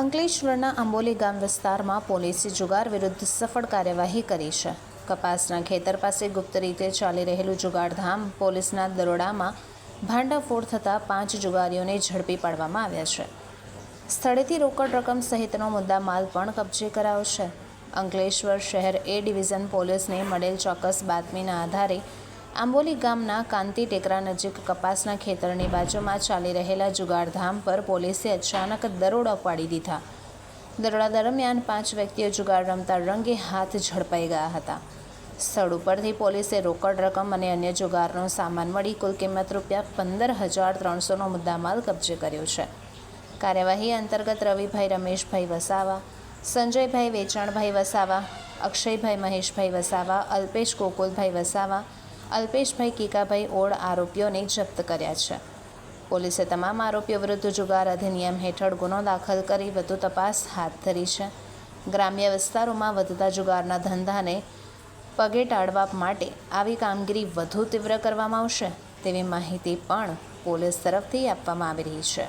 અંકલેશ્વરના આંબોલી ગામ વિસ્તારમાં પોલીસે જુગાર વિરુદ્ધ સફળ કાર્યવાહી કરી છે. કપાસના ખેતર પાસે ગુપ્ત રીતે ચાલી રહેલું જુગારધામ પોલીસના દરોડામાં ભાંડાફોડ થતાં પાંચ જુગારીઓને ઝડપી પાડવામાં આવ્યા છે. સ્થળેથી રોકડ રકમ સહિતનો મુદ્દા માલ પણ કબજે કરાયો છે. અંકલેશ્વર શહેર એ ડિવિઝન પોલીસને મળેલ ચોક્કસ બાતમીના આધારે આંબોલી ગામના કાંતિ ટેકરા નજીક કપાસના ખેતરની બાજુમાં ચાલી રહેલા જુગારધામ પર પોલીસે અચાનક દરોડા પાડી દીધા. દરોડા દરમિયાન પાંચ વ્યક્તિઓ જુગાર રમતા રંગે હાથ ઝડપાઈ ગયા હતા. સ્થળ ઉપરથી પોલીસે રોકડ રકમ અને અન્ય જુગારનો સામાન મળી કુલ કિંમત રૂપિયા પંદર હજાર ત્રણસોનો મુદ્દામાલ કબજે કર્યો છે. કાર્યવાહી અંતર્ગત રવિભાઈ, રમેશભાઈ વસાવા, સંજયભાઈ, વેચાણભાઈ વસાવા, અક્ષયભાઈ, મહેશભાઈ વસાવા, અલ્પેશ ગોકુલભાઈ વસાવા અલ્પેશભાઈ કીકાભાઈ ઓળ આરોપીઓને જપ્ત કર્યા છે. પોલીસે તમામ આરોપીઓ વિરુદ્ધ જુગાર અધિનિયમ હેઠળ ગુનો દાખલ કરી વધુ તપાસ હાથ ધરી છે. ગ્રામ્ય વિસ્તારોમાં વધતા જુગારના ધંધાને પગે ટાળવા માટે આવી કામગીરી વધુ તીવ્ર કરવામાં આવશે તેવી માહિતી પણ પોલીસ તરફથી આપવામાં આવી રહી છે.